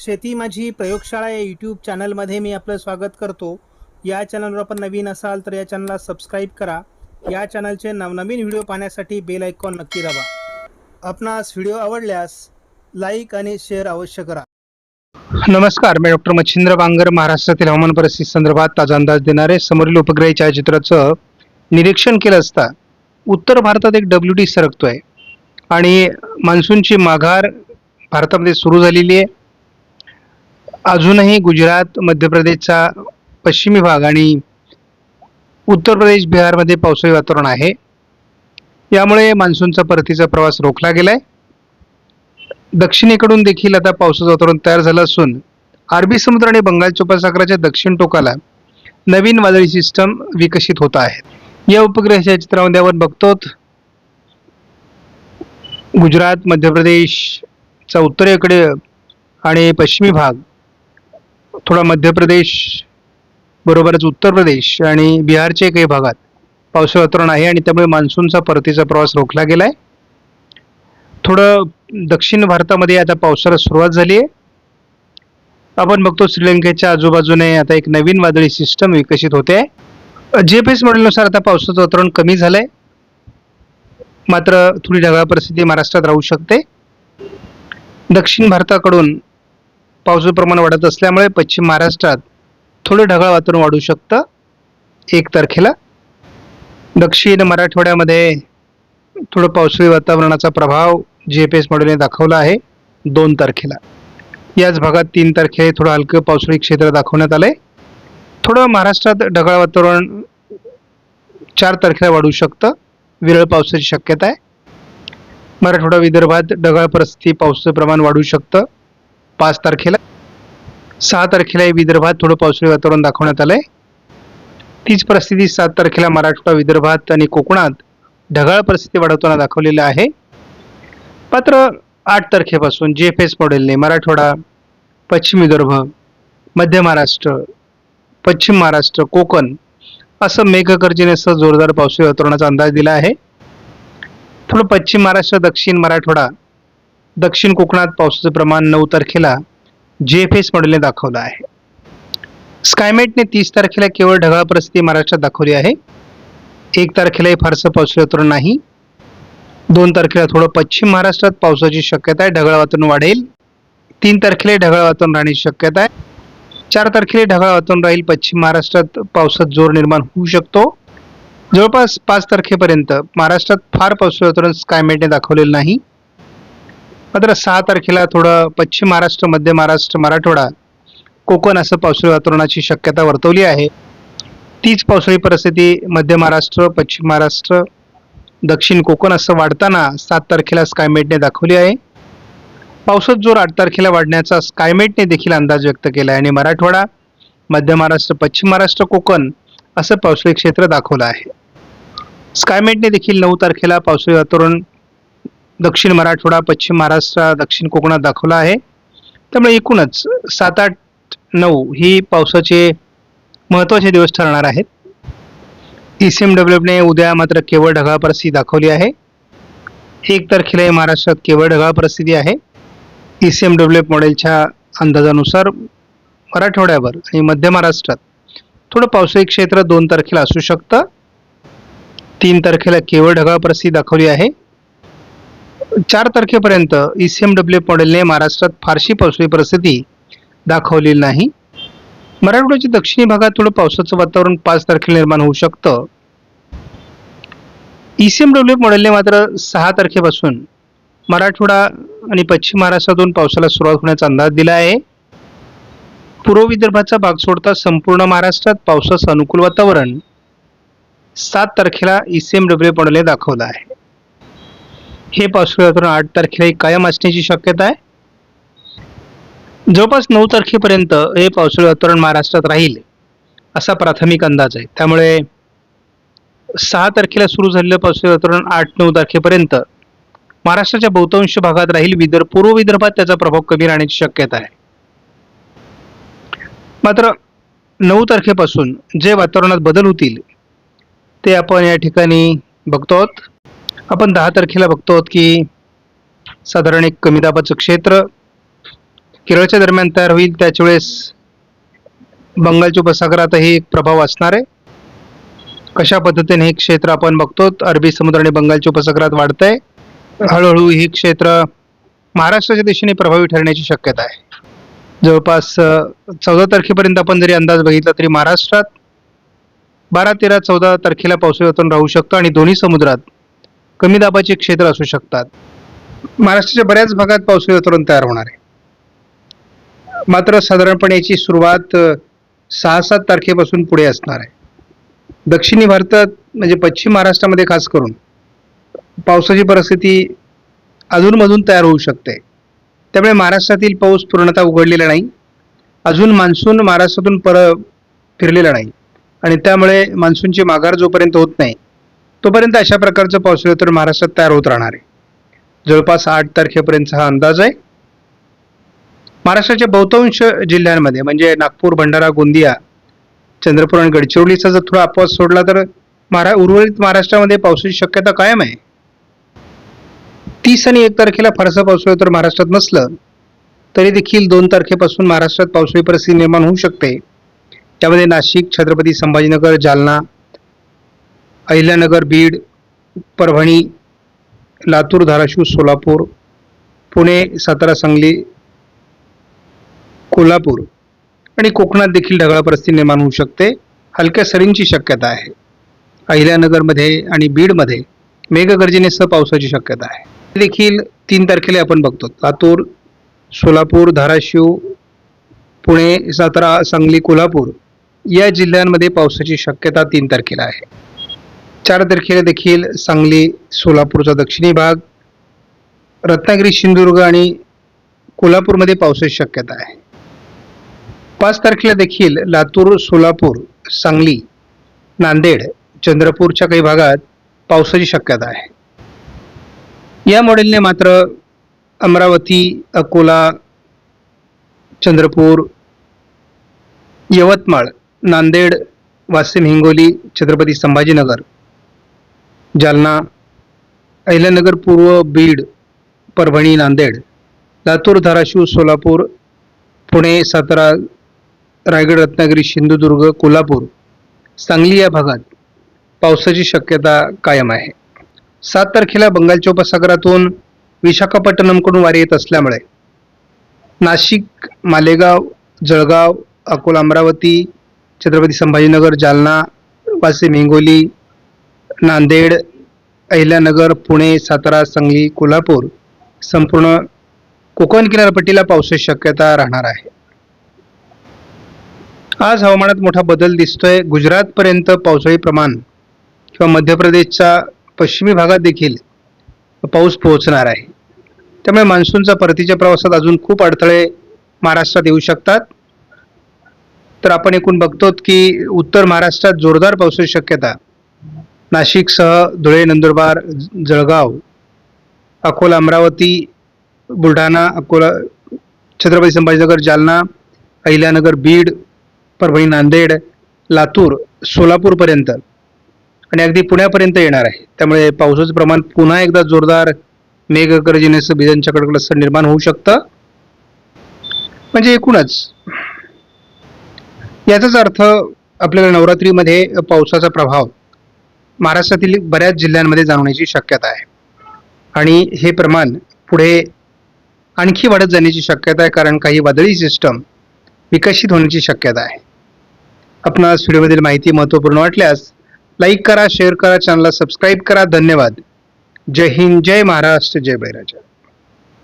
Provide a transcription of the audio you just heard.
शेती माझी प्रयोगशाळा या यूट्यूब चॅनलमध्ये मी आपलं स्वागत करतो. या चॅनलवर आपण नवीन असाल तर या चॅनलला सबस्क्राईब करा. या चॅनलचे नवनवीन व्हिडिओ पाहण्यासाठी बेल आयकॉन नक्की दाबा. आपणास व्हिडिओ आवडल्यास लाईक आणि शेअर अवश्य करा. नमस्कार मी डॉक्टर मच्छिंद्र बांगर महाराष्ट्रातील हवामान परिस्थिती संदर्भात ताजा अंदाज देणारे समोरील उपग्रही छायाचित्राचं निरीक्षण केलं असता उत्तर भारतात एक डब्ल्यू टी आहे आणि मान्सूनची माघार भारतामध्ये सुरू झालेली आहे. अजूनही गुजरात मध्य प्रदेशचा पश्चिमी भाग आणि उत्तर प्रदेश बिहारमध्ये पावसाळी वातावरण आहे. यामुळे मान्सूनचा परतीचा प्रवास रोखला गेलाय. दक्षिणेकडून देखील आता पावसाचं वातावरण तयार झालं असून अरबी समुद्र आणि बंगालच्या उपसागराच्या दक्षिण टोकाला नवीन वादळी सिस्टम विकसित होत आहे या उपग्रहाच्या चित्रामध्ये आपण बघतो गुजरात मध्य प्रदेशचा उत्तरेकडे आणि पश्चिमी भाग थोडा मध्य प्रदेश बरोबरच उत्तर प्रदेश आणि बिहारचे काही भागात पावसाळ वातावरण आहे आणि त्यामुळे मान्सूनचा परतीचा प्रवास रोखला गेला आहे थोडं दक्षिण भारतामध्ये आता पावसाला सुरुवात झाली आहे. आपण बघतो श्रीलंकेच्या आजूबाजूने आता एक नवीन वादळी सिस्टम विकसित होते. जे पी एस मॉडेलनुसार आता पावसाचं वातावरण कमी झालं आहे मात्र थोडी ढगाळ परिस्थिती महाराष्ट्रात राहू शकते. दक्षिण भारताकडून पावसाचं प्रमाण वाढत असल्यामुळे पश्चिम महाराष्ट्रात थोडं ढगाळ वातावरण वाढू शकतं. एक तारखेला. दक्षिण मराठवाड्यामध्ये थोडं पावसाळी वातावरणाचा प्रभाव जी एफ एस मॉडेलने दाखवला आहे. दोन तारखेला. याच भागात तीन तारखेला थोडं हलकं पावसाळी क्षेत्र दाखवण्यात आलंय. थोडं महाराष्ट्रात ढगाळ वातावरण चार तारखेला वाढू शकतं. विरळ पावसाची शक्यता आहे. मराठवाडा विदर्भात ढगाळ परिस्थिती पावसाचं प्रमाण वाढू शकतं. पाच तारखेला सहा तारखेला विदर्भात थोडं पावसाळी वातावरण दाखवण्यात आलंय. तीच परिस्थिती सात तारखेला मराठवाडा विदर्भात आणि कोकणात ढगाळ परिस्थिती वाढवताना दाखवलेलं आहे. मात्र आठ तारखेपासून जे एफ एस मॉडेलने मराठवाडा पश्चिम विदर्भ मध्य महाराष्ट्र पश्चिम महाराष्ट्र कोकण असं मेघगर्जनेसह जोरदार पावसाळी वातावरणाचा अंदाज दिला आहे. थोडं पश्चिम महाराष्ट्र दक्षिण मराठवाडा दक्षिण कोकणात पावसाचं प्रमाण नऊ तारखेला जी एफ एस मॉडेलने दाखवलं आहे. स्कायमेटने तीस तारखेला केवळ ढगाळ परिस्थिती महाराष्ट्रात दाखवली आहे. एक तारखेलाही फारसं पावसाळी वातावरण नाही. दोन तारखेला थोडं पश्चिम महाराष्ट्रात पावसाची शक्यता आहे ढगाळ वातावरण वाढेल. तीन तारखेला ढगाळ वातावरण राहण्याची शक्यता आहे. चार तारखेला ढगाळ वातावरण राहील पश्चिम महाराष्ट्रात पावसात जोर निर्माण होऊ शकतो. जवळपास पाच तारखेपर्यंत महाराष्ट्रात फार पावसाळी वातावरण स्कायमेटने दाखवलेलं नाही. मात्र सहा तारखेला थोडं पश्चिम महाराष्ट्र मध्य महाराष्ट्र मराठवाडा कोकण असं पावसाळी वातावरणाची शक्यता वर्तवली आहे. तीच पावसाळी परिस्थिती मध्य महाराष्ट्र पश्चिम महाराष्ट्र दक्षिण कोकण असं वाढताना सात तारखेला स्कायमेटने दाखवली आहे. पावसात जोर आठ तारखेला वाढण्याचा स्कायमेटने देखील अंदाज व्यक्त केला आहे. आणि मराठवाडा मध्य महाराष्ट्र पश्चिम महाराष्ट्र कोकण असं पावसाळी क्षेत्र दाखवलं आहे. स्कायमेटने देखील नऊ तारखेला पावसाळी वातावरण दक्षिण मराठवाडा पश्चिम महाराष्ट्र दक्षिण कोकणात दाखवला आहे. त्यामुळे एकूणच सात आठ नऊ ही पावसाचे महत्त्वाचे दिवस ठरणार आहेत. ई सी एम डब्ल्यूने उद्या मात्र केवळ ढगाळ परिस्थिती दाखवली आहे. एक तारखेला महाराष्ट्रात केवळ ढगाळ परिस्थिती आहे. ई सी एम डब्ल्यू मॉडेलच्या अंदाजानुसार मराठवाड्यावर आणि मध्य महाराष्ट्रात थोडं पावसाळी क्षेत्र दोन तारखेला असू शकतं. तीन तारखेला केवळ ढगाळ परिस्थिती दाखवली आहे. चार तारखेपर्यंत ई सी एम डब्ल्यू मॉडेलने महाराष्ट्रात फारशी पावसाळी परिस्थिती दाखवलेली नाही. मराठवाड्याच्या दक्षिणी भागात थोडं पावसाचं वातावरण पाच तारखेला निर्माण होऊ शकतं. ई सी एम डब्ल्यू मॉडेलने मात्र सहा तारखेपासून मराठवाडा आणि पश्चिम महाराष्ट्रातून पावसाला सुरुवात होण्याचा अंदाज दिला आहे. पूर्व विदर्भाचा भाग सोडता संपूर्ण महाराष्ट्रात पावसाचं अनुकूल वातावरण सात तारखेला ई सी एम डब्ल्यू मॉडेलने दाखवलं आहे. हे पावसाळी वातावरण आठ तारखेला कायम असण्याची शक्यता आहे. जवळपास नऊ तारखेपर्यंत हे पावसाळी वातावरण महाराष्ट्रात राहील असा प्राथमिक अंदाज आहे. त्यामुळे सहा तारखेला सुरू झालेलं पावसाळी वातावरण आठ नऊ तारखेपर्यंत महाराष्ट्राच्या बहुतांश भागात राहील विदर्भ पूर्व विदर्भात त्याचा प्रभाव कमी राहण्याची शक्यता आहे. मात्र नऊ तारखेपासून जे वातावरणात बदल होतील ते आपण या ठिकाणी बघतो आहोत आपण दहा तारखेला बघतो आहोत की साधारण एक कमी दाबाचं क्षेत्र केरळच्या दरम्यान तयार होईल. त्याच वेळेस बंगालच्या उपसागरातही एक प्रभाव असणार आहे. कशा पद्धतीने हे क्षेत्र आपण बघतो अरबी समुद्र आणि बंगालच्या उपसागरात वाढत आहे हळूहळू हे क्षेत्र महाराष्ट्राच्या दिशेने प्रभावी ठरण्याची शक्यता आहे. जवळपास चौदा तारखेपर्यंत आपण जरी अंदाज बघितला तरी महाराष्ट्रात बारा तेरा चौदा तारखेला पावसाळ्यातून राहू शकतो आणि दोन्ही समुद्रात कमी दाबाचे क्षेत्र असू शकतात. महाराष्ट्राच्या बऱ्याच भागात पावसाळी वातावरण तयार होणार आहे. मात्र साधारणपणे याची सुरुवात सहा सात तारखेपासून पुढे असणार आहे. दक्षिणी भारतात म्हणजे पश्चिम महाराष्ट्रामध्ये खास करून पावसाची परिस्थिती अधूनमधून तयार होऊ शकते. त्यामुळे महाराष्ट्रातील पाऊस पूर्णतः उघडलेला नाही. अजून मान्सून महाराष्ट्रातून पर फिरलेला नाही. आणि त्यामुळे मान्सूनची माघार जोपर्यंत होत नाही तोपर्यंत अशा प्रकारचं पावसाळी तर महाराष्ट्रात तयार होत राहणार आहे. जवळपास आठ तारखेपर्यंतचा हा अंदाज आहे. महाराष्ट्राच्या बहुतांश जिल्ह्यांमध्ये म्हणजे नागपूर भंडारा गोंदिया चंद्रपूर आणि गडचिरोलीचा जर थोडा अपवाद सोडला तर महारा उर्वरित महाराष्ट्रामध्ये पावसाची शक्यता कायम आहे. तीस आणि एक तारखेला फारसं पावसाळा तर महाराष्ट्रात नसलं तरी देखील दोन तारखेपासून महाराष्ट्रात पावसाळी परिस्थिती निर्माण होऊ शकते. त्यामध्ये नाशिक छत्रपती संभाजीनगर जालना अहिल्यानगर बीड परभणी लातूर धाराशिव सोलापूर पुणे सातारा सांगली कोल्हापूर आणि कोकणात देखील ढगाळ परिस्थिती निर्माण होऊ शकते. हलक्या सरींची शक्यता आहे. अहिल्यानगरमध्ये आणि बीडमध्ये मेघगर्जनेसह पावसाची शक्यता आहे. देखील तीन तारखेला आपण बघतो. लातूर सोलापूर धाराशिव पुणे सातारा सांगली कोल्हापूर या जिल्ह्यांमध्ये पावसाची शक्यता तीन तारखेला आहे. चार तारखेला देखील सांगली सोलापूरचा दक्षिणी भाग रत्नागिरी सिंधुदुर्ग आणि कोल्हापूरमध्ये पावसाची शक्यता आहे. पाच तारखेला देखील लातूर सोलापूर सांगली नांदेड चंद्रपूरच्या काही भागात पावसाची शक्यता आहे. या मॉडेलने मात्र अमरावती अकोला चंद्रपूर यवतमाळ नांदेड वाशिम हिंगोली छत्रपती संभाजीनगर जालना अहिल्यानगर पूर्व बीड परभणी नांदेड लातूर धाराशिव सोलापूर पुणे सातारा रायगड रत्नागिरी सिंधुदुर्ग कोल्हापूर सांगली या भागात पावसाची शक्यता कायम आहे. सात तारखेला बंगालच्या उपसागरातून विशाखापट्टणमकडून वारी येत असल्यामुळे नाशिक मालेगाव जळगाव अकोला अमरावती छत्रपती संभाजीनगर जालना वाशिम हिंगोली नांदेड अहिल्यानगर पुणे सातारा सांगली कोल्हापूर संपूर्ण कोकण किनारपट्टीला पावसाची शक्यता राहणार आहे. आज हवामानात मोठा बदल दिसतोय. गुजरातपर्यंत पावसाळी प्रमाण किंवा मध्य प्रदेशच्या पश्चिमी भागात देखील पाऊस पोहोचणार आहे. त्यामुळे मान्सूनचा परतीच्या प्रवासात अजून खूप अडथळे महाराष्ट्रात येऊ शकतात. तर आपण एकूण बघतो की उत्तर महाराष्ट्रात जोरदार पावसाची शक्यता नाशिकसह धुळे नंदुरबार जळगाव अकोला अमरावती बुलढाणा अकोला छत्रपती संभाजीनगर जालना अहिल्यानगर बीड परभणी नांदेड लातूर सोलापूरपर्यंत. आणि अगदी पुण्यापर्यंत येणार आहे. त्यामुळे पावसाचं प्रमाण पुन्हा एकदा जोरदार मेघगर्जनेचं विजांच्या कडकडासह निर्माण होऊ शकतं. म्हणजे एकूणच. याचाच अर्थ आपल्याला नवरात्रीमध्ये पावसाचा प्रभाव महाराष्ट्रातील बऱ्याच जिल्ह्यांमध्ये जाणवण्याची शक्यता आहे. आणि हे प्रमाण पुढे आणखी वाढत जाण्याची शक्यता आहे कारण काही वादळी सिस्टम विकसित होण्याची शक्यता आहे. आपणास व्हिडिओमधील माहिती महत्त्वपूर्ण वाटल्यास लाईक करा शेअर करा चॅनलला सबस्क्राईब करा. धन्यवाद. जय हिंद जय महाराष्ट्र जय बैराजा